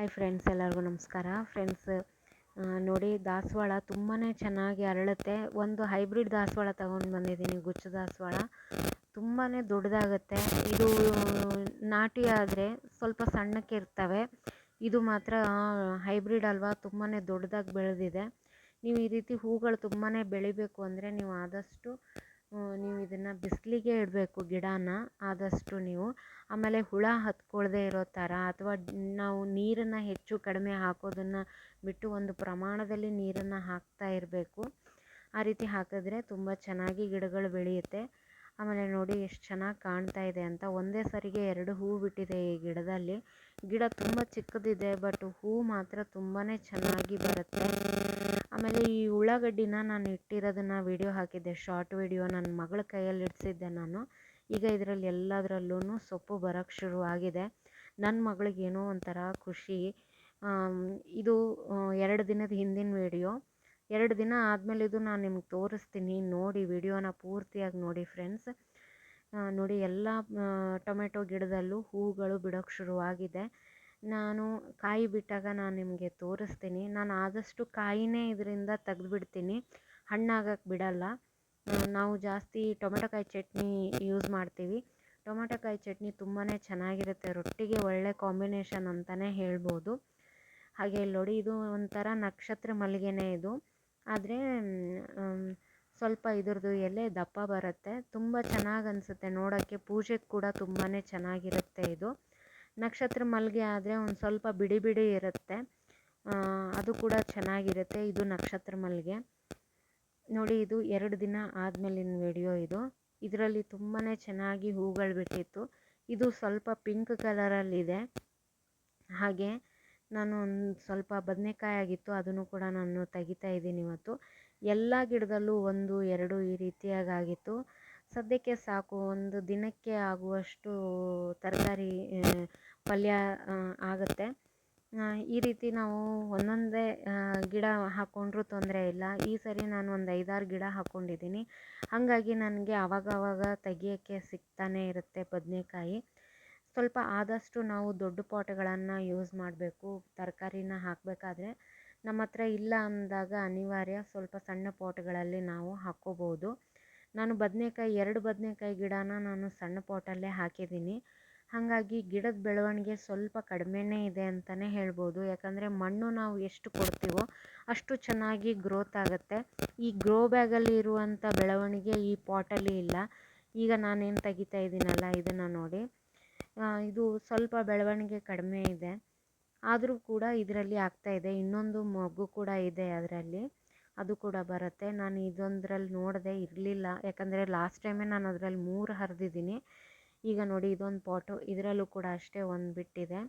Hi friends ಎಲ್ಲರಿಗೂ ನಮಸ್ಕಾರ. Friends ನೋಡಿ ದಾಸವಾಳ ತುಂಬಾ ಚೆನ್ನಾಗಿ ಅರಳುತ್ತೆ. ಒಂದು ಹೈಬ್ರಿಡ್ ದಾಸವಾಳ ತಗೊಂಡು ಬಂದಿದ್ದೀನಿ ಗುಚ್ಚ ದಾಸವಾಳ. ತುಂಬಾ ದೊಡ್ಡದಾಗುತ್ತೆ. ಇದು, ನಾಟಿ ಆದರೆ ಸ್ವಲ್ಪ ಸಣ್ಣಕ್ಕೆ ಇರ್ತವೆ. ಇದು ಮಾತ್ರ ಹೈಬ್ರಿಡ್ ಅಲ್ವಾ ತುಂಬಾ ದೊಡ್ಡದಾಗಿ ಬೆಳೆದಿದೆ. ನೀವು ಈ ರೀತಿ ಹೂಗಳು ತುಂಬಾ ಬೆಳಿಬೇಕು ಅಂದರೆ ನೀವು ಆದಷ್ಟು ನೀವು ಇದನ್ನು ಬಿಸಿಲಿಗೆ ಇಡಬೇಕು ಗಿಡನ ಆದಷ್ಟು ನೀವು. ಆಮೇಲೆ ಹುಳ ಹತ್ಕೊಳ್ಳದೆ ಇರೋ ಥರ ಅಥವಾ ನಾವು ನೀರನ್ನು ಹೆಚ್ಚು ಕಡಿಮೆ ಹಾಕೋದನ್ನು ಬಿಟ್ಟು ಒಂದು ಪ್ರಮಾಣದಲ್ಲಿ ನೀರನ್ನು ಹಾಕ್ತಾ ಇರಬೇಕು. ಆ ರೀತಿ ಹಾಕಿದ್ರೆ ತುಂಬ ಚೆನ್ನಾಗಿ ಗಿಡಗಳು ಬೆಳೆಯುತ್ತೆ. ಆಮೇಲೆ ನೋಡಿ ಎಷ್ಟು ಚೆನ್ನಾಗಿ ಕಾಣ್ತಾ ಇದೆ ಅಂತ ಒಂದೇ ಸರಿಗೆ ಎರಡು ಹೂ ಬಿಟ್ಟಿದೆ ಈ ಗಿಡದಲ್ಲಿ. ಗಿಡ ತುಂಬ ಚಿಕ್ಕದಿದೆ ಬಟ್ ಹೂ ಮಾತ್ರ ತುಂಬಾ ಚೆನ್ನಾಗಿ ಬರುತ್ತೆ. ಆಮೇಲೆ ಈ ಉಳ್ಳಾಗಡ್ಡಿನ ನಾನು ಇಟ್ಟಿರೋದನ್ನು ವಿಡಿಯೋ ಹಾಕಿದ್ದೆ ಶಾರ್ಟ್ ವಿಡಿಯೋ ನನ್ನ ಮಗಳ ಕೈಯಲ್ಲಿ ಇಡಿಸಿದ್ದೆ ನಾನು. ಈಗ ಇದರಲ್ಲಿ ಎಲ್ಲದರಲ್ಲೂ ಸೊಪ್ಪು ಬರೋಕ್ಕೆ ಆಗಿದೆ. ನನ್ನ ಮಗಳಿಗೇನೋ ಒಂಥರ ಖುಷಿ. ಇದು ಎರಡು ದಿನದ ಹಿಂದಿನ ವಿಡಿಯೋ ಎರಡು ದಿನ ಆದಮೇಲೆ ಇದು ನಾನು ನಿಮ್ಗೆ ತೋರಿಸ್ತೀನಿ, ನೋಡಿ ವಿಡಿಯೋನ ಪೂರ್ತಿಯಾಗಿ ನೋಡಿ ಫ್ರೆಂಡ್ಸ್ ನೋಡಿ ಎಲ್ಲ ಟೊಮೆಟೊ ಗಿಡದಲ್ಲೂ ಹೂಗಳು ಬಿಡೋಕ್ಕೆ ಶುರುವಾಗಿದೆ. ನಾನು ಕಾಯಿ ಬಿಟ್ಟಾಗ ನಾನು ನಿಮಗೆ ತೋರಿಸ್ತೀನಿ. ನಾನು ಆದಷ್ಟು ಕಾಯಿನೇ ಇದರಿಂದ ತೆಗೆದುಬಿಡ್ತೀನಿ. ಹಣ್ಣಾಗಕ್ಕೆ ಬಿಡಲ್ಲ. ನಾವು ಜಾಸ್ತಿ ಟೊಮೆಟೊಕಾಯಿ ಚಟ್ನಿ ಯೂಸ್ ಮಾಡ್ತೀವಿ. ಟೊಮೆಟೊಕಾಯಿ ಚಟ್ನಿ ತುಂಬಾ ಚೆನ್ನಾಗಿರುತ್ತೆ. ರೊಟ್ಟಿಗೆ ಒಳ್ಳೆ ಕಾಂಬಿನೇಷನ್ ಅಂತಲೇ ಹೇಳ್ಬೋದು. ಹಾಗೆ ಇಲ್ಲಿ ನೋಡಿ ಇದು ಒಂಥರ ನಕ್ಷತ್ರ ಮಲ್ಲಿಗೆನೇ ಇದು. ಆದರೆ ಸ್ವಲ್ಪ ಇದ್ರದ್ದು ಎಲೆ ದಪ್ಪ ಬರುತ್ತೆ. ತುಂಬ ಚೆನ್ನಾಗಿ ಅನಿಸುತ್ತೆ ನೋಡೋಕ್ಕೆ. ಪೂಜೆಗೆ ಕೂಡ ತುಂಬಾ ಚೆನ್ನಾಗಿರುತ್ತೆ ಇದು. ನಕ್ಷತ್ರ ಮಲ್ಲಿಗೆ ಆದರೆ ಒಂದು ಸ್ವಲ್ಪ ಬಿಡಿ ಬಿಡಿ ಇರುತ್ತೆ. ಅದು ಕೂಡ ಚೆನ್ನಾಗಿರುತ್ತೆ ಇದು ನಕ್ಷತ್ರ ಮಲ್ಲಿಗೆ ನೋಡಿ ಇದು ಎರಡು ದಿನ ಆದಮೇಲಿನ ವಿಡಿಯೋ ಇದು. ಇದರಲ್ಲಿ ತುಂಬಾ ಚೆನ್ನಾಗಿ ಹೂಗಳು ಬಿಟ್ಟಿತ್ತು. ಇದು ಸ್ವಲ್ಪ ಪಿಂಕ್ ಕಲರಲ್ಲಿದೆ. ಹಾಗೆ ನಾನು ಒಂದು ಸ್ವಲ್ಪ ಬದನೆಕಾಯಿ ಆಗಿತ್ತು, ಅದನ್ನು ಕೂಡ ನಾನು ತೆಗಿತಾ ಇದ್ದೀನಿ ಇವತ್ತು. ಎಲ್ಲ ಗಿಡದಲ್ಲೂ ಒಂದು, ಎರಡು ಈ ರೀತಿಯಾಗಿ ಆಗಿತ್ತು ಸದ್ಯಕ್ಕೆ ಸಾಕು, ಒಂದು ದಿನಕ್ಕೆ ಆಗುವಷ್ಟು ತರಕಾರಿ ಪಲ್ಯ ಆಗುತ್ತೆ. ಈ ರೀತಿ ನಾವು ಒಂದೊಂದೇ ಗಿಡ ಹಾಕ್ಕೊಂಡ್ರೂ ತೊಂದರೆ ಇಲ್ಲ. ಈ ಸರಿ ನಾನು ಒಂದು ಐದಾರು ಗಿಡ ಹಾಕ್ಕೊಂಡಿದ್ದೀನಿ ಹಾಗಾಗಿ ನನಗೆ ಆವಾಗವಾಗ ತೆಗಿಯೋಕ್ಕೆ ಸಿಗ್ತಾನೇ ಇರುತ್ತೆ ಬದನೆಕಾಯಿ. ಸ್ವಲ್ಪ ಆದಷ್ಟು ನಾವು ದೊಡ್ಡ ಪಾಟ್ಗಳನ್ನು ಯೂಸ್ ಮಾಡಬೇಕು. ತರಕಾರಿನ ಹಾಕಬೇಕಾದ್ರೆ ನಮ್ಮ ಹತ್ರ ಇಲ್ಲ ಅಂದಾಗ ಅನಿವಾರ್ಯ ಸ್ವಲ್ಪ ಸಣ್ಣ ಪಾಟ್ಗಳಲ್ಲಿ ನಾವು ಹಾಕ್ಕೋಬೋದು. ನಾನು ಬದನೆಕಾಯಿ, ಎರಡು ಬದನೆಕಾಯಿ ಗಿಡನ ನಾನು ಸಣ್ಣ ಪಾಟಲ್ಲೇ ಹಾಕಿದ್ದೀನಿ. ಹಾಗಾಗಿ ಗಿಡದ ಬೆಳವಣಿಗೆ ಸ್ವಲ್ಪ ಕಡಿಮೆನೇ ಇದೆ ಅಂತಲೇ ಹೇಳ್ಬೋದು. ಯಾಕಂದರೆ ಮಣ್ಣು ನಾವು ಎಷ್ಟು ಕೊಡ್ತೀವೋ ಅಷ್ಟು ಚೆನ್ನಾಗಿ ಗ್ರೋತ್ ಆಗುತ್ತೆ. ಈ ಗ್ರೋ ಬ್ಯಾಗಲ್ಲಿ ಇರುವಂಥ ಬೆಳವಣಿಗೆ ಈ ಪಾಟಲ್ಲಿ ಇಲ್ಲ. ಈಗ ನಾನೇನು ತೆಗಿತಾ ಇದ್ದೀನಲ್ಲ, ಇದನ್ನು ನೋಡಿ. ಇದು ಸ್ವಲ್ಪ ಬೆಳವಣಿಗೆ ಕಡಿಮೆ ಇದೆ. ಆದರೂ ಕೂಡ ಇದರಲ್ಲಿ ಆಗ್ತಾ ಇದೆ. ಇನ್ನೊಂದು ಮಗು ಕೂಡ ಇದೆ ಅದರಲ್ಲಿ. ಅದು ಕೂಡ ಬರುತ್ತೆ. ನಾನು ಇದೊಂದರಲ್ಲಿ ನೋಡದೆ ಇರಲಿಲ್ಲ. ಯಾಕಂದರೆ ಲಾಸ್ಟ್ ಟೈಮೇ ನಾನು ಅದರಲ್ಲಿ ಮೂರು ಹರಿದಿದ್ದೀನಿ. ಈಗ ನೋಡಿ ಇದೊಂದು ಪಾಟು ಇದರಲ್ಲೂ ಕೂಡ ಅಷ್ಟೇ ಒಂದು ಬಿಟ್ಟಿದೆ.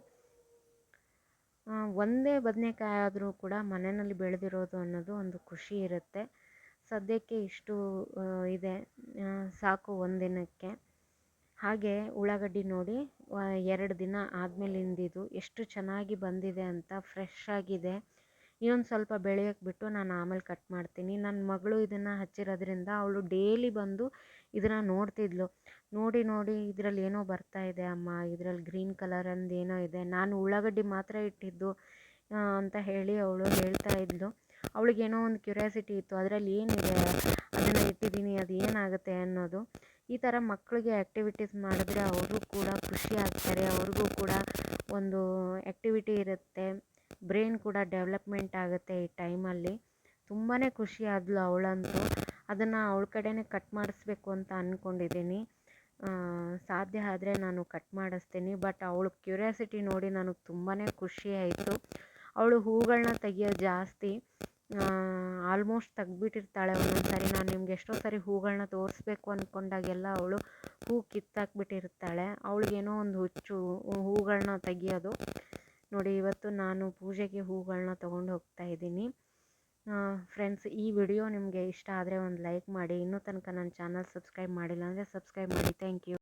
ಒಂದೇ ಬದನೆಕಾಯಿ ಆದರೂ ಕೂಡ ಮನೆಯಲ್ಲಿ ಬೆಳೆದಿರೋದು ಅನ್ನೋದು ಒಂದು ಖುಷಿ ಇರುತ್ತೆ. ಸದ್ಯಕ್ಕೆ ಇಷ್ಟು ಇದೆ. ಸಾಕು ಒಂದಿನಕ್ಕೆ. ಹಾಗೆ ಉಳ್ಳಾಗಡ್ಡಿ ನೋಡಿ ಎರಡು ದಿನ ಆದಮೇಲಿಂದಿದು ಎಷ್ಟು ಚೆನ್ನಾಗಿ ಬಂದಿದೆ ಅಂತ ಫ್ರೆಶ್ ಆಗಿದೆ. ಇನ್ನೊಂದು ಸ್ವಲ್ಪ ಬೆಳೆಯೋಕೆ ಬಿಟ್ಟು ನಾನು ಆಮೇಲೆ ಕಟ್ ಮಾಡ್ತೀನಿ. ನನ್ನ ಮಗಳು ಇದನ್ನು ಹಚ್ಚಿರೋದ್ರಿಂದ ಅವಳು ಡೈಲಿ ಬಂದು ಇದನ್ನು ನೋಡ್ತಿದ್ಳು ನೋಡಿ ನೋಡಿ ಇದರಲ್ಲಿ ಏನೋ ಬರ್ತಾ ಇದೆ ಅಮ್ಮ, ಇದರಲ್ಲಿ ಗ್ರೀನ್ ಕಲರ್ ಅಂದು ಏನೋ ಇದೆ. ನಾನು ಉಳ್ಳಾಗಡ್ಡಿ ಮಾತ್ರ ಇಟ್ಟಿದ್ದು ಅಂತ ಹೇಳಿ ಅವಳು ಹೇಳ್ತಾ ಇದ್ಳು ಅವಳಿಗೇನೋ ಒಂದು ಕ್ಯೂರಿಯಾಸಿಟಿ ಇತ್ತು. ಅದರಲ್ಲಿ ಏನಿದೆ? ಅದನ್ನು ಇಟ್ಟಿದ್ದೀನಿ, ಅದು ಏನಾಗುತ್ತೆ ಅನ್ನೋದು. ಈ ಥರ ಮಕ್ಕಳಿಗೆ ಆ್ಯಕ್ಟಿವಿಟೀಸ್ ಮಾಡಿದ್ರೆ ಅವರು ಕೂಡ ಖುಷಿ ಆಗ್ತಾರೆ, ಅವ್ರಿಗೂ ಕೂಡ ಒಂದು ಆ್ಯಕ್ಟಿವಿಟಿ ಇರುತ್ತೆ ಬ್ರೈನ್ ಕೂಡ ಡೆವಲಪ್ಮೆಂಟ್ ಆಗುತ್ತೆ ಈ ಟೈಮಲ್ಲಿ ತುಂಬಾ ಖುಷಿ ಆದಳು ಅವಳಂತೂ. ಅದನ್ನು ಅವಳ ಕಡೆನೇ ಕಟ್ ಮಾಡಿಸ್ಬೇಕು ಅಂತ ಅಂದ್ಕೊಂಡಿದ್ದೀನಿ ಸಾಧ್ಯ ಆದರೆ ನಾನು ಕಟ್ ಮಾಡಿಸ್ತೀನಿ ಬಟ್ ಅವಳ ಕ್ಯೂರಿಯಾಸಿಟಿ ನೋಡಿ ನನಗೆ ತುಂಬಾ ಖುಷಿ ಆಯಿತು. ಅವಳು ಹೂಗಳನ್ನ ತೆಗಿಯೋದು ಜಾಸ್ತಿ ಆಲ್ಮೋಸ್ಟ್ ತೆಗ್ದ್ಬಿಟ್ಟಿರ್ತಾಳೆ ಒಂದೊಂದು ಸಾರಿ ನಾನು ನಿಮ್ಗೆ ಎಷ್ಟೋ ಸಾರಿ ಹೂಗಳನ್ನ ತೋರಿಸ್ಬೇಕು ಅಂದ್ಕೊಂಡಾಗೆಲ್ಲ ಅವಳು ಹೂ ಕಿತ್ತಾಕ್ಬಿಟ್ಟಿರ್ತಾಳೆ. ಅವಳಿಗೇನೋ ಒಂದು ಹುಚ್ಚು ಹೂಗಳನ್ನ ತೆಗಿಯೋದು. ನೋಡಿ, ಇವತ್ತು ನಾನು ಪೂಜೆಗೆ ಹೂಗಳನ್ನ ತೊಗೊಂಡು ಹೋಗ್ತಾ ಇದ್ದೀನಿ. ಫ್ರೆಂಡ್ಸ್ ಈ ವಿಡಿಯೋ ನಿಮಗೆ ಇಷ್ಟ ಆದರೆ ಒಂದು ಲೈಕ್ ಮಾಡಿ. ಇನ್ನೂ ತನಕ ನನ್ನ ಚಾನಲ್ ಸಬ್ಸ್ಕ್ರೈಬ್ ಮಾಡಿಲ್ಲ ಅಂದರೆ ಸಬ್ಸ್ಕ್ರೈಬ್ ಮಾಡಿ. Thank you